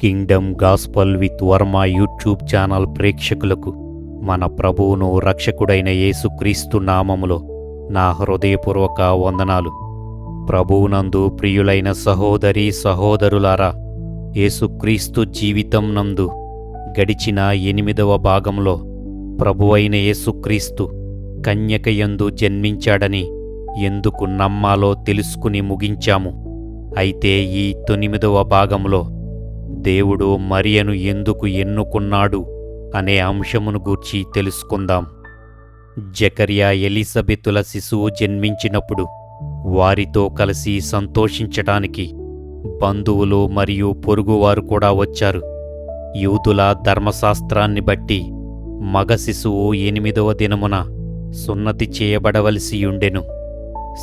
Kingdom gospel with Varma YouTube channel ప్రేక్షకులకు మన ప్రభువును రక్షకుడైన యేసుక్రీస్తు నామములో నా హృదయపూర్వక వందనాలు. ప్రభువునందు ప్రియులైన సహోదరి సహోదరులారా యేసుక్రీస్తు జీవితం నందు గడిచిన ఎనిమిదవ భాగంలో ప్రభువైన యేసుక్రీస్తు కన్యకయందు జన్మించాడని ఎందుకు నమ్మాలో తెలుసుకుని ముగించాము. అయితే ఈ తొమ్మిదవ భాగంలో దేవుడు మరియను ఎందుకు ఎన్నుకున్నాడు అనే అంశమును గూర్చి తెలుసుకుందాం. జకర్యా ఎలిజబెతుల శిశువు జన్మించినప్పుడు వారితో కలిసి సంతోషించటానికి బంధువులు మరియు పొరుగువారు కూడా వచ్చారు. యూదుల ధర్మశాస్త్రాన్ని బట్టి మగ శిశువు ఎనిమిదవ దినమున సున్నతి చేయబడవలసియుండెను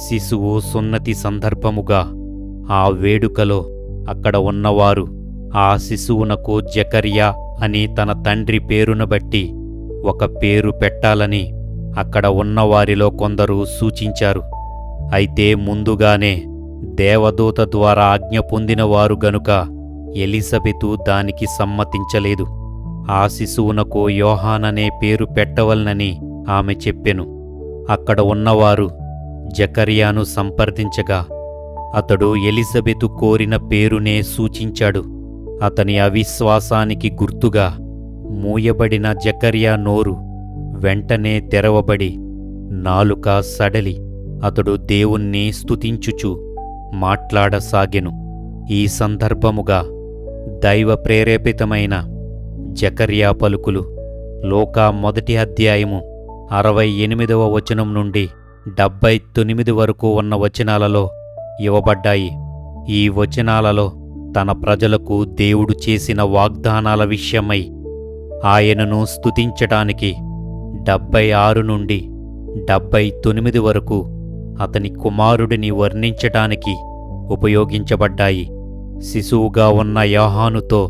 శిశువు సున్నతి సందర్భముగా ఆ వేడుకలో అక్కడ ఉన్నవారు ఆ శిశువునకు జకరియా అని తన తండ్రి పేరును బట్టి ఒక పేరు పెట్టాలని అక్కడ ఉన్నవారిలో కొందరు సూచించారు. అయితే ముందుగానే దేవదూత ద్వారా ఆజ్ఞ పొందినవారు గనుక ఎలిజబెతు దానికి సమ్మతించలేదు. ఆ శిశువునకు యోహాననే పేరు పెట్టవలనని ఆమె చెప్పెను. అక్కడ ఉన్నవారు జకరియాను సంప్రదించగా అతడు ఎలిజబెతు కోరిన పేరునే సూచించాడు. అతని అవిశ్వాసానికి గుర్తుగా మూయబడిన జకర్యా నోరు వెంటనే తెరవబడి నాలుక సడలి. అతడు దేవుణ్ణి స్తుతించుచు మాట్లాడసాగెను. ఈ సందర్భముగా దైవ ప్రేరేపితమైన జకర్యా పలుకులు లోకా మొదటి అధ్యాయము అరవై ఎనిమిదవ వచనం నుండి డెబ్బై తొమ్మిది వరకు ఉన్న వచనాలలో ఇవ్వబడ్డాయి. ఈ వచనాలలో తన ప్రజలకు దేవుడు చేసిన వాగ్దానాల విషయమై ఆయనను స్తుతించటానికి డెబ్బై ఆరు నుండి డెబ్బై తొమ్మిది వరకు అతని కుమారుడిని వర్ణించటానికి ఉపయోగించబడ్డాయి. శిశువుగా ఉన్న యోహానుతో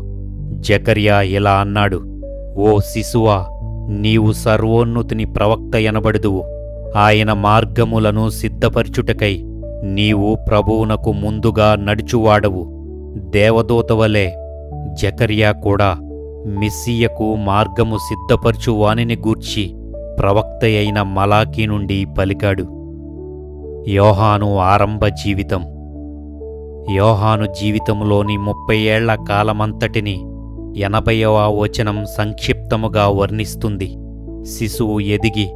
జకర్యా ఇలా అన్నాడు ఓ శిశువా నీవు సర్వోన్నతుని ప్రవక్త ఎనబడుదువు. ఆయన మార్గములను సిద్ధపరచుటకై నీవు ప్రభువునకు ముందుగా నడుచువాడవు. దేవదూతవలే జకర్యా కూడా మిస్సియకు మార్గము సిద్ధపరచు వానిని గూర్చి ప్రవక్త అయిన మలాకీ నుండి పలికాడు. యోహాను ఆరంభ జీవితం. యోహాను జీవితంలోని ముప్పై ఏళ్ళ కాలమంతటిని ఎనభైవ వచనం సంక్షిప్తముగా వర్ణిస్తుంది. శిశువు ఎదిగి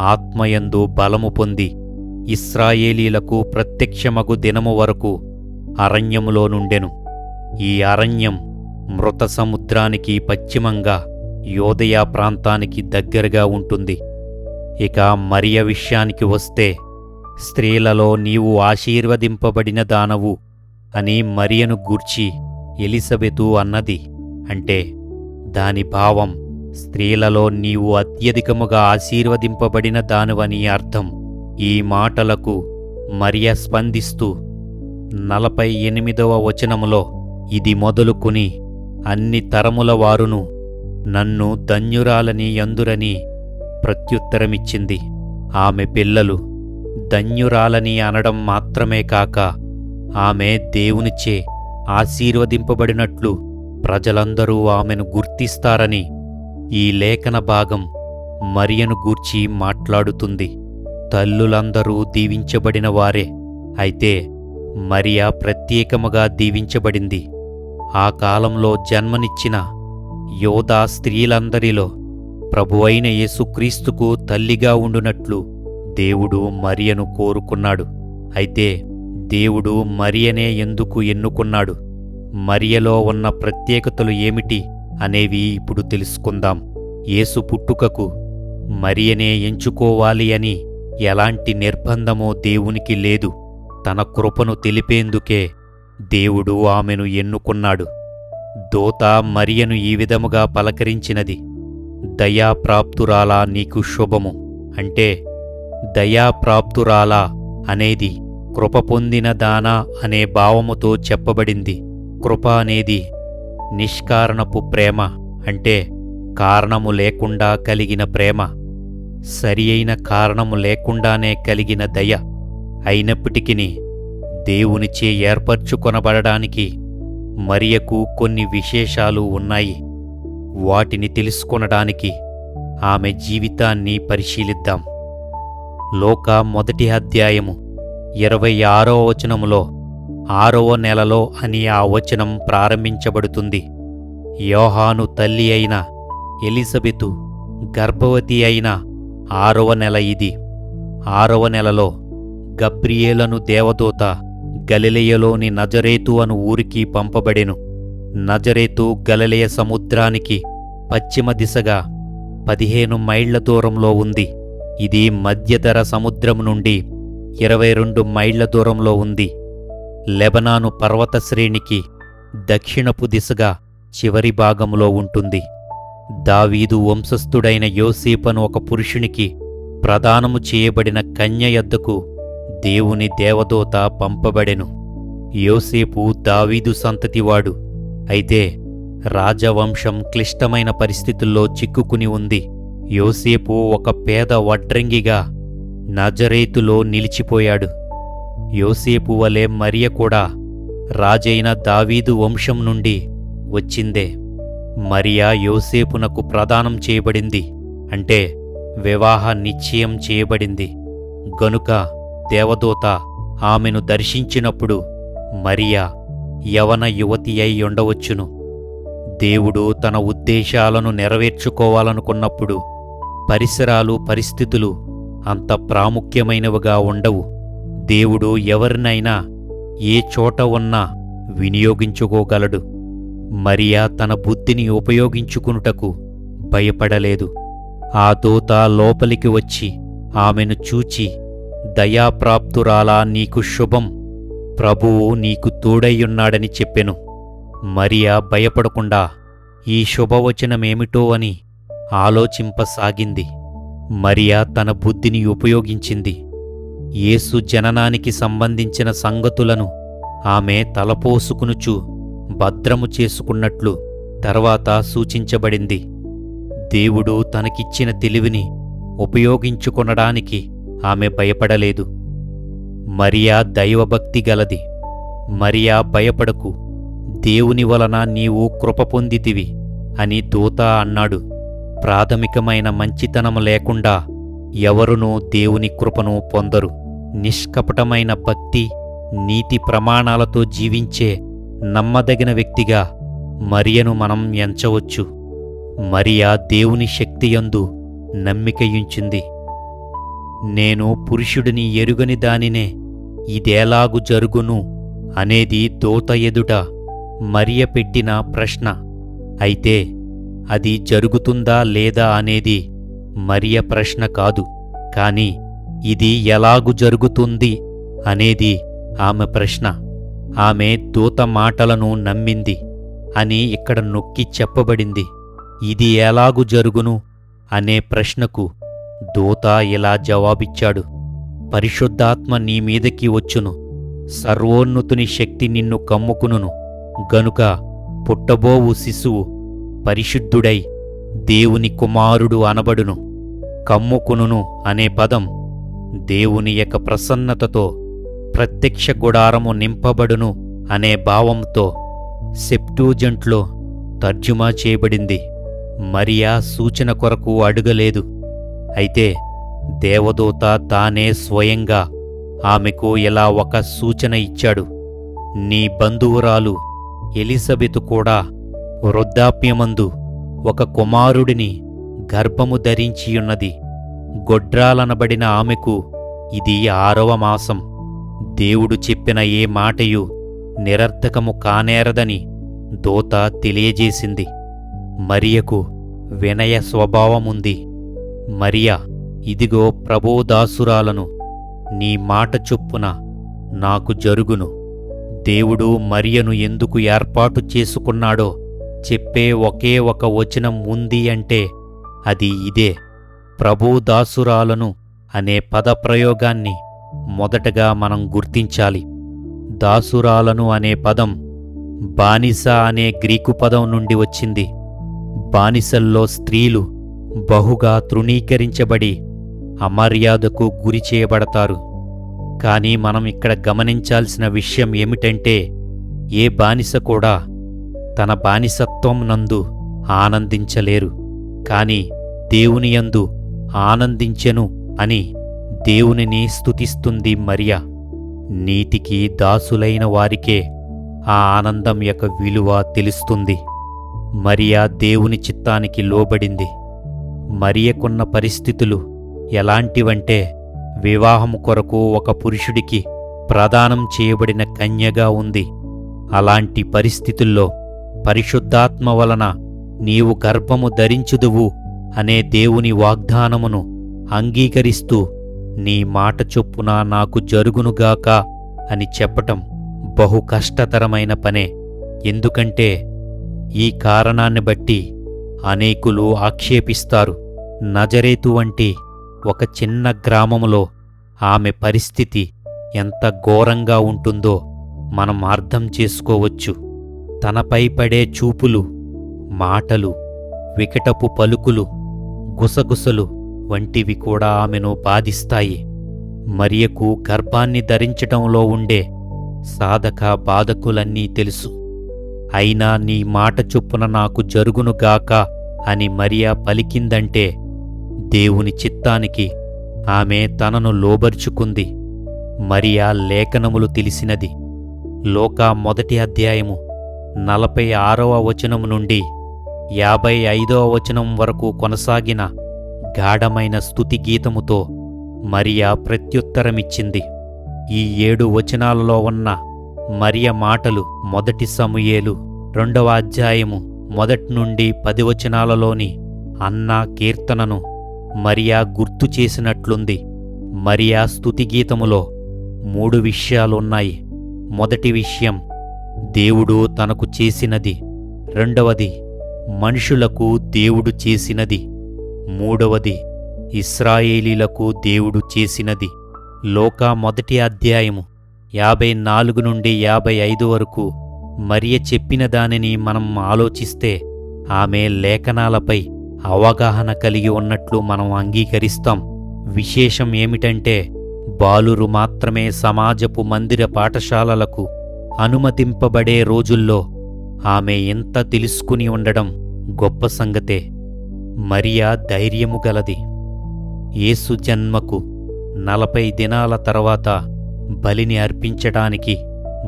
ఆత్మయందు బలము పొంది ఇస్రాయేలీలకు ప్రత్యక్షమగు దినము వరకు అరణ్యములో నుండెను. ఈ అరణ్యం మృత సముద్రానికి పశ్చిమంగా యోదయ ప్రాంతానికి దగ్గరగా ఉంటుంది. ఇక మరియ విషయానికి వస్తే స్త్రీలలో నీవు ఆశీర్వదింపబడిన దానవు అని మరియను గూర్చి ఎలిజబెతు అన్నది అంటే దాని భావం స్త్రీలలో నీవు అత్యధికముగా ఆశీర్వదింపబడిన దానువని అర్థం. ఈ మాటలకు మరియ స్పందిస్తూ నలభై ఎనిమిదవ వచనములో ఇది మొదలుకుని అన్ని తరముల వారును నన్ను ధన్యురాలని అందురని ప్రత్యుత్తరమిచ్చింది. ఆమె పిల్లలు ధన్యురాలని అనడం మాత్రమే కాక ఆమె దేవునిచే ఆశీర్వదింపబడినట్లు ప్రజలందరూ ఆమెను గుర్తిస్తారని ఈ లేఖన భాగం మరియను గూర్చి మాట్లాడుతుంది. తల్లులందరూ దీవించబడిన వారే. అయితే మరియా ప్రత్యేకముగా దీవించబడింది. ఆ కాలంలో జన్మనిచ్చిన యోధా స్త్రీలందరిలో ప్రభువైన యేసుక్రీస్తుకు తల్లిగా ఉండునట్లు దేవుడు మరియను కోరుకున్నాడు. అయితే దేవుడు మరియనే ఎందుకు ఎన్నుకున్నాడు? మరియలో ఉన్న ప్రత్యేకతలు ఏమిటి అనేవి ఇప్పుడు తెలుసుకుందాం. యేసు పుట్టుకకు మరియనే ఎంచుకోవాలి అని ఎలాంటి నిర్బంధమో దేవునికి లేదు. తన కృపను తెలిపేందుకే దేవుడు ఆమెను ఎన్నుకున్నాడు. దోత మరియను ఈ విధముగా పలకరించినది దయాప్రాప్తురాలా నీకు శుభము. అంటే దయాప్రాప్తురాలా అనేది కృప పొందిన దానా అనే భావముతో చెప్పబడింది. కృప అనేది నిష్కారణపు ప్రేమ అంటే కారణము లేకుండా కలిగిన ప్రేమ. సరి అయిన కారణము లేకుండానే కలిగిన దయ అయినప్పటికీ దేవునిచే ఏర్పరచుకొనబడడానికి మరియకు కొన్ని విశేషాలు ఉన్నాయి. వాటిని తెలుసుకొనడానికి ఆమె జీవితాన్ని పరిశీలిద్దాం. లోక మొదటి అధ్యాయము ఇరవై ఆరో వచనములో ఆరవ నెలలో అని ఆ వచనం ప్రారంభించబడుతుంది. యోహాను తల్లి అయిన ఎలిజబెతు గర్భవతి అయిన ఆరవ నెల ఇది. ఆరవ నెలలో గబ్రియేలను దేవదూత గలిలయలోని నజరేతు అను ఊరికి పంపబడెను. నజరేతు గలిలయ సముద్రానికి పశ్చిమ దిశగా పదిహేను మైళ్ళ దూరంలో ఉంది. ఇది మధ్యధర సముద్రం నుండి ఇరవై రెండు మైళ్ళ దూరంలో ఉంది. లెబనాను పర్వత శ్రేణికి దక్షిణపు దిశగా చివరి భాగంలో ఉంటుంది. దావీదు వంశస్థుడైన యోసేపను ఒక పురుషునికి ప్రదానము చేయబడిన కన్య యొద్దకు దేవుని దేవదూత పంపబడెను. యోసేపు దావీదు సంతతివాడు. అయితే రాజవంశం క్లిష్టమైన పరిస్థితుల్లో చిక్కుకుని ఉంది. యోసేపు ఒక పేద వడ్రంగిగా నజరేతులో నిలిచిపోయాడు. యోసేపు వలె మరియ కూడా రాజైన దావీదు వంశం నుండి వచ్చిందే. మరియా యోసేపునకు ప్రదానం చేయబడింది. అంటే వివాహ నిశ్చయం చేయబడింది. గనుక దేవదూత ఆమెను దర్శించినప్పుడు మరియా యవన యువతి అయి ఉండవచ్చును. దేవుడు తన ఉద్దేశాలను నెరవేర్చుకోవాలనుకున్నప్పుడు పరిసరాలు పరిస్థితులు అంత ప్రాముఖ్యమైనవిగా ఉండవు. దేవుడు ఎవరినైనా ఏ చోట ఉన్నా వినియోగించుకోగలడు. మరియా తన బుద్ధిని ఉపయోగించుకునుటకు భయపడలేదు. ఆ దూత లోపలికి వచ్చి ఆమెను చూచి దయాప్రాప్తురాలా నీకు శుభం. ప్రభువు నీకు తోడయ్యున్నాడని చెప్పెను. మరియా భయపడకుండా ఈ శుభవచనమేమిటో అని ఆలోచింపసాగింది. మరియా తన బుద్ధిని ఉపయోగించింది. యేసు జననానికి సంబంధించిన సంగతులను ఆమె తలపోసుకునుచు భద్రము చేసుకున్నట్లు తర్వాత సూచించబడింది. దేవుడు తనకిచ్చిన తెలివిని ఉపయోగించుకొనడానికి ఆమె భయపడలేదు. మరియా దైవభక్తి గలది. మరియా భయపడకు. దేవుని వలన నీవు కృప పొందితివి అని దూత అన్నాడు. ప్రాథమికమైన మంచితనము లేకుండా ఎవరునూ దేవుని కృపను పొందరు. నిష్కపటమైన భక్తి నీతి ప్రమాణాలతో జీవించే నమ్మదగిన వ్యక్తిగా మరియను మనం ఎంచవచ్చు. మరియా దేవుని శక్తియందు నమ్మికయుంచింది. నేను పురుషుడిని ఎరుగని దానినే ఇదేలాగు జరుగును అనేది దూత ఎదుట మరియ పెట్టిన ప్రశ్న. అయితే అది జరుగుతుందా లేదా అనేది మరియ ప్రశ్న కాదు కాని ఇది ఎలాగు జరుగుతుంది అనేది ఆమె ప్రశ్న. ఆమె దూత మాటలను నమ్మింది అని ఇక్కడ నొక్కి చెప్పబడింది. ఇది ఎలాగు జరుగును అనే ప్రశ్నకు దూత ఇలా జవాబిచ్చాడు పరిశుద్ధాత్మ నీ మీదకి వచ్చును. సర్వోన్నతుని శక్తి నిన్ను కమ్ముకునును. గనుక పుట్టబోవు శిశువు పరిశుద్ధుడై దేవుని కుమారుడు అనబడును. కమ్ముకునును అనే పదం దేవుని యొక్క ప్రసన్నతతో ప్రత్యక్ష గుడారము నింపబడును అనే భావంతో సెప్టూజెంట్లో తర్జుమా చేయబడింది. మరియా సూచన కొరకు అడుగలేదు. అయితే దేవదూత తానే స్వయంగా ఆమెకు ఇలా ఒక సూచన ఇచ్చాడు. నీ బంధువురాలు ఎలిజబెత్ కూడా వృద్ధాప్యమందు ఒక కుమారుడిని గర్భము ధరించియున్నది. గొడ్రాలనబడిన ఆమెకు ఇది ఆరవ మాసం. దేవుడు చెప్పిన ఏ మాటయు నిరర్థకము కానేరదని దూత తెలియజేసింది. మరియకు వినయ స్వభావముంది. మరియా ఇదిగో ప్రభోదాసురాలను నీ మాట చొప్పున నాకు జరుగును. దేవుడు మరియను ఎందుకు ఏర్పాటు చేసుకున్నాడో చెప్పే ఒకే ఒక వచనం ఉంది అంటే అది ఇదే. ప్రభుదాసురాలను అనే పదప్రయోగాన్ని మొదటగా మనం గుర్తించాలి. దాసురాలను అనే పదం బానిస అనే గ్రీకు పదం నుండి వచ్చింది. బానిసల్లో స్త్రీలు బహుగా తృణీకరించబడి అమర్యాదకు గురి చేయబడతారు. కానీ మనం ఇక్కడ గమనించాల్సిన విషయం ఏమిటంటే ఏ బానిస కూడా తన బానిసత్వం నందు ఆనందించలేరు. కాని దేవునియందు ఆనందించెను అని దేవునిని స్తుతిస్తుంది మరియా. నీతికి దాసులైన వారికే ఆ ఆనందం యొక్క విలువ తెలుస్తుంది. మరియా దేవుని చిత్తానికి లోబడింది. మరియకున్న పరిస్థితులు ఎలాంటివంటే వివాహం కొరకు ఒక పురుషుడికి ప్రదానం చేయబడిన కన్యగా ఉంది. అలాంటి పరిస్థితుల్లో పరిశుద్ధాత్మ వలన నీవు గర్భము ధరించుదువు అనే దేవుని వాగ్దానమును అంగీకరిస్తూ నీ మాట చొప్పున నాకు జరుగునుగాక అని చెప్పటం బహు కష్టతరమైన పనే. ఎందుకంటే ఈ కారణాన్ని బట్టి అనేకులు ఆక్షేపిస్తారు. నజరేతు వంటి ఒక చిన్న గ్రామములో ఆమె పరిస్థితి ఎంత ఘోరంగా ఉంటుందో మనం అర్థం చేసుకోవచ్చు. తనపై పడే చూపులు మాటలు వికటపు పలుకులు గుసగుసలు వంటివి కూడా ఆమెను బాధిస్తాయి. మరియకు గర్భాన్ని ధరించటంలో ఉండే సాధక బాధకులన్నీ తెలుసు. అయినా నీ మాట చొప్పున నాకు జరుగునుగాక అని మరియా పలికిందంటే దేవుని చిత్తానికి ఆమె తనను లోబర్చుకుంది. మరియా లేఖనములు తెలిసినది. లోకా మొదటి అధ్యాయము నలభై ఆరవ వచనం నుండి యాభై ఐదవ వచనం వరకు కొనసాగిన గాఢమైన స్థుతి గీతముతో మరియా ప్రత్యుత్తరమిచ్చింది. ఈ ఏడు వచనాలలో ఉన్న మరియ మాటలు మొదటి సమూయేలు రెండవ అధ్యాయము మొదటి నుండి పదివచనాలలోని అన్న అన్నా కీర్తనను మరియా గుర్తు చేసినట్లుంది. మరియా స్తుతిగీతములో మూడు విషయాలున్నాయి. మొదటి విషయం దేవుడు తనకు చేసినది. రెండవది మనుషులకు దేవుడు చేసినది. మూడవది ఇస్రాయేలీలకు దేవుడు చేసినది. లోక మొదటి అధ్యాయము యాభై నాలుగు నుండి యాభై ఐదు వరకు మరియ చెప్పిన దానిని మనం ఆలోచిస్తే ఆమె లేఖనాలపై అవగాహన కలిగి ఉన్నట్లు మనం అంగీకరిస్తాం. విశేషం ఏమిటంటే బాలురు మాత్రమే సమాజపు మందిర పాఠశాలలకు అనుమతింపబడే రోజుల్లో ఆమె ఎంత తెలుసుకుని ఉండడం గొప్ప సంగతే. మరియా ధైర్యము గలది. యేసు జన్మకు నలభై దినాల తర్వాత బలిని అర్పించటానికి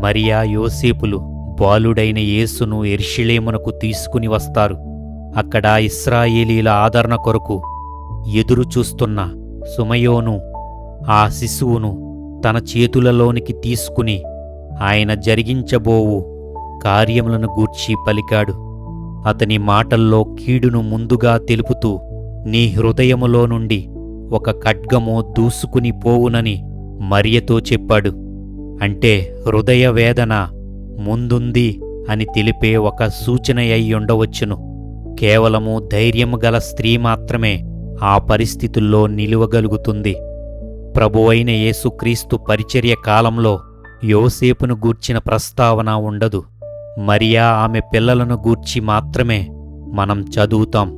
మరియా యోసేపులు బాలుడైన యేసును ఎర్షిలేమునకు తీసుకుని వస్తారు. అక్కడ ఇస్రాయేలీల ఆదరణ కొరకు ఎదురుచూస్తున్న సుమయోను ఆ శిశువును తన చేతులలోనికి తీసుకుని ఆయన జరిగించబోవు కార్యములను గూర్చి పలికాడు. అతని మాటల్లో కీడును ముందుగా తెలుపుతూ నీ హృదయములో నుండి ఒక ఖడ్గము దూసుకుని పోవునని మరియతో చెప్పాడు అంటే హృదయ వేదన ముందుంది అని తెలిపే ఒక సూచన అయి ఉండవచ్చును కేవలము ధైర్యము గల స్త్రీ మాత్రమే ఆ పరిస్థితుల్లో నిలువగలుగుతుంది. ప్రభువైన యేసుక్రీస్తు పరిచర్య కాలంలో యోసేపును గూర్చిన ప్రస్తావన ఉండదు. మరియా ఆమె పిల్లలను గూర్చి మాత్రమే మనం చదువుతాం.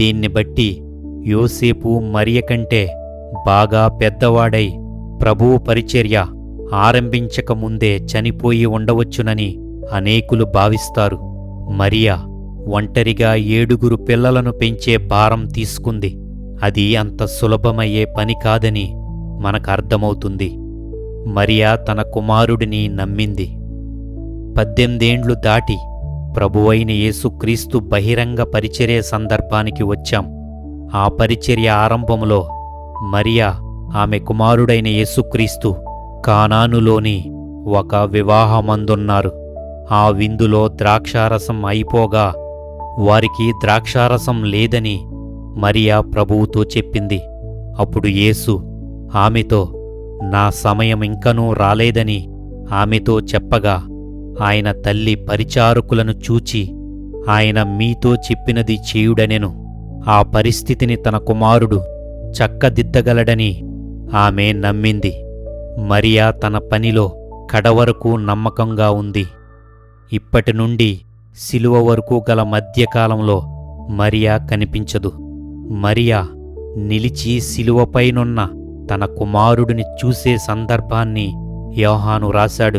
దీన్ని బట్టి యోసేపు మరియ కంటే బాగా పెద్దవాడై ప్రభువు పరిచర్య ఆరంభించకముందే చనిపోయి ఉండవచ్చునని అనేకులు భావిస్తారు. మరియా ఒంటరిగా ఏడుగురు పిల్లలను పెంచే భారం తీసుకుంది. అది అంత సులభమయ్యే పని కాదని మనకర్థమవుతుంది. మరియా తన కుమారుడిని నమ్మింది. పద్దెనిమిదేండ్లు దాటి ప్రభువైన యేసుక్రీస్తు బహిరంగ పరిచర్య సందర్భానికి వచ్చాం. ఆ పరిచర్య ఆరంభంలో మరియా ఆమె కుమారుడైన యేసుక్రీస్తు కానానులోని ఒక వివాహమందున్నారు. ఆ విందులో ద్రాక్షారసం అయిపోగా వారికి ద్రాక్షారసం లేదని మరియా ప్రభువుతో చెప్పింది. అప్పుడు యేసు ఆమెతో నా సమయం ఇంకనూ రాలేదని ఆమెతో చెప్పగా ఆయన తల్లి పరిచారకులను చూచి ఆయన మీతో చెప్పినది చేయుడనెను. ఆ పరిస్థితిని తన కుమారుడు చక్కదిద్దగలడని ఆమె నమ్మింది. మరియా తన పనిలో కడవరకు నమ్మకంగా ఉంది. ఇప్పటి నుండి శిలువ వరకు గల మధ్యకాలంలో మరియా కనిపించదు. మరియా నిలిచి శిలువపైనున్న తన కుమారుడిని చూసే సందర్భాన్ని యోహాను రాశాడు.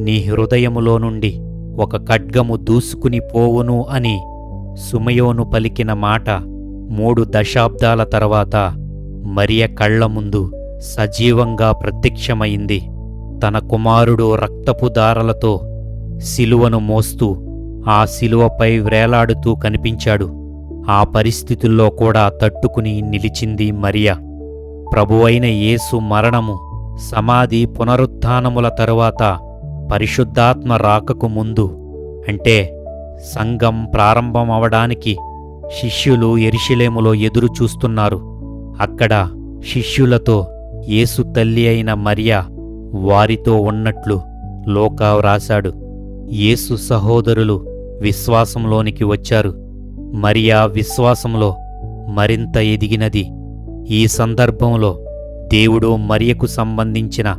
నీ హృదయములో నుండి ఒక ఖడ్గము దూసుకుని పోవును అని సుమయోను పలికిన మాట మూడు దశాబ్దాల తర్వాత మరియ కళ్ళ ముందు సజీవంగా ప్రత్యక్షమైంది. తన కుమారుడు రక్తపు దారలతో శిలువను మోస్తూ ఆ శిలువపై వ్రేలాడుతూ కనిపించాడు. ఆ పరిస్థితుల్లో కూడా తట్టుకుని నిలిచింది మరియ. ప్రభువైన యేసు మరణము సమాధి పునరుత్థానముల తరువాత పరిశుద్ధాత్మ రాకకు ముందు. అంటే సంఘం ప్రారంభమవడానికి శిష్యులు ఎరిశిలేములో ఎదురు చూస్తున్నారు అక్కడ శిష్యులతో యేసు తల్లి అయిన మరియా వారితో ఉన్నట్లు లోకా వ్రాశాడు. యేసు సహోదరులు విశ్వాసంలోనికి వచ్చారు. మరియా విశ్వాసంలో మరింత ఎదిగినది. ఈ సందర్భంలో దేవుడు మరియకు సంబంధించిన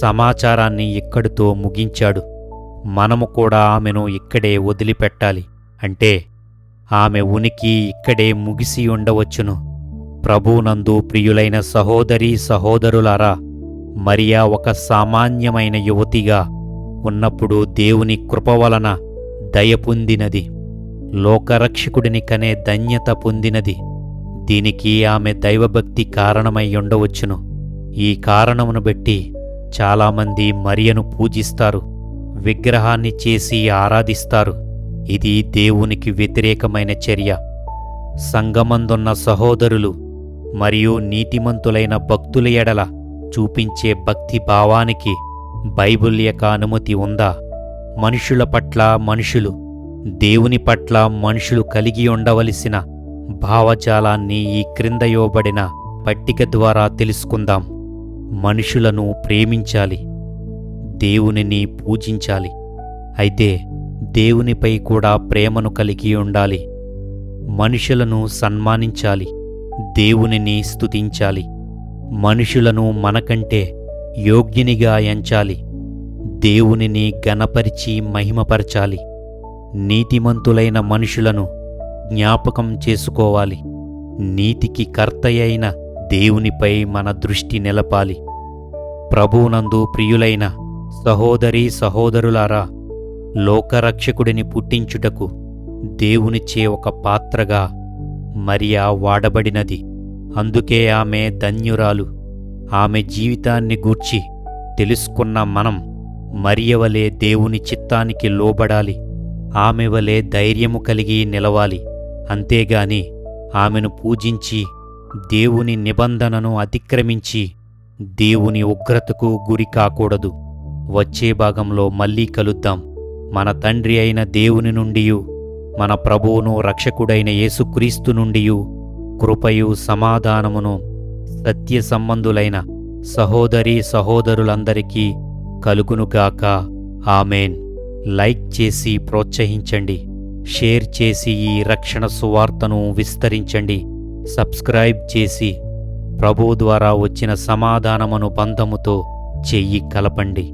సమాచారాన్ని ఇక్కడితో ముగించాడు. మనము కూడా ఆమెను ఇక్కడే వదిలిపెట్టాలి. అంటే ఆమె ఉనికి ఇక్కడే ముగిసి ఉండవచ్చును. ప్రభునందు ప్రియులైన సహోదరీ సహోదరులారా మరియా ఒక సామాన్యమైన యువతిగా ఉన్నప్పుడు దేవుని కృప వలన దయ పొందినది. లోకరక్షకుడిని కనే ధన్యత పొందినది. దీనికి ఆమె దైవభక్తి కారణమై ఉండవచ్చును. ఈ కారణమును బట్టి చాలామంది మరియను పూజిస్తారు విగ్రహాన్ని చేసి ఆరాధిస్తారు. ఇది దేవునికి వ్యతిరేకమైన చర్య. సంగమందున్న సహోదరులు మరియు నీతిమంతులైన భక్తుల ఎడల చూపించే భక్తి భావానికి బైబిల్ యొక్క అనుమతి ఉందా? మనుషుల పట్ల మనుషులు దేవుని పట్ల మనుషులు కలిగి ఉండవలసిన భావజాలాన్ని ఈ క్రింద ఇవ్వబడిన పట్టిక ద్వారా తెలుసుకుందాం. మనుషులను ప్రేమించాలి దేవునిని పూజించాలి అయితే దేవునిపై కూడా ప్రేమను కలిగి ఉండాలి. మనుషులను సన్మానించాలి దేవునిని స్తుతించాలి. మనుషులను మనకంటే యోగ్యునిగా ఎంచాలి. దేవునిని గణపరిచి మహిమపరచాలి. నీతిమంతులైన మనుషులను జ్ఞాపకం చేసుకోవాలి. నీతికి కర్తయైన దేవునిపై మన దృష్టి నిలపాలి. ప్రభువునందు ప్రియులైన సహోదరీ సహోదరులారా లోకరక్షకుడిని పుట్టించుటకు దేవునిచ్చే ఒక పాత్రగా మరియా వాడబడినది. అందుకే ఆమె ధన్యురాలు. ఆమె జీవితాన్ని గూర్చి తెలుసుకున్న మనం మరియవలే దేవుని చిత్తానికి లోబడాలి. ఆమె వలె ధైర్యము కలిగి నిలవాలి. అంతేగాని ఆమెను పూజించి దేవుని నిబంధనను అతిక్రమించి దేవుని ఉగ్రతకు గురి కాకూడదు. వచ్చే భాగంలో మళ్ళీ కలుద్దాం. మన తండ్రి అయిన దేవుని నుండియు మన ప్రభువును రక్షకుడైన యేసుక్రీస్తు నుండియు కృపయు సమాధానమును సత్య సంబంధులైన సహోదరీ సహోదరులందరికీ కలుగునుగాక ఆమెన్. లైక్ చేసి ప్రోత్సహించండి. షేర్ చేసి ఈ రక్షణ సువార్తను విస్తరించండి. సబ్స్క్రైబ్ చేసి ప్రభు ద్వారా వచ్చిన సమాధానమును బంధముతో చెయ్యి కలపండి.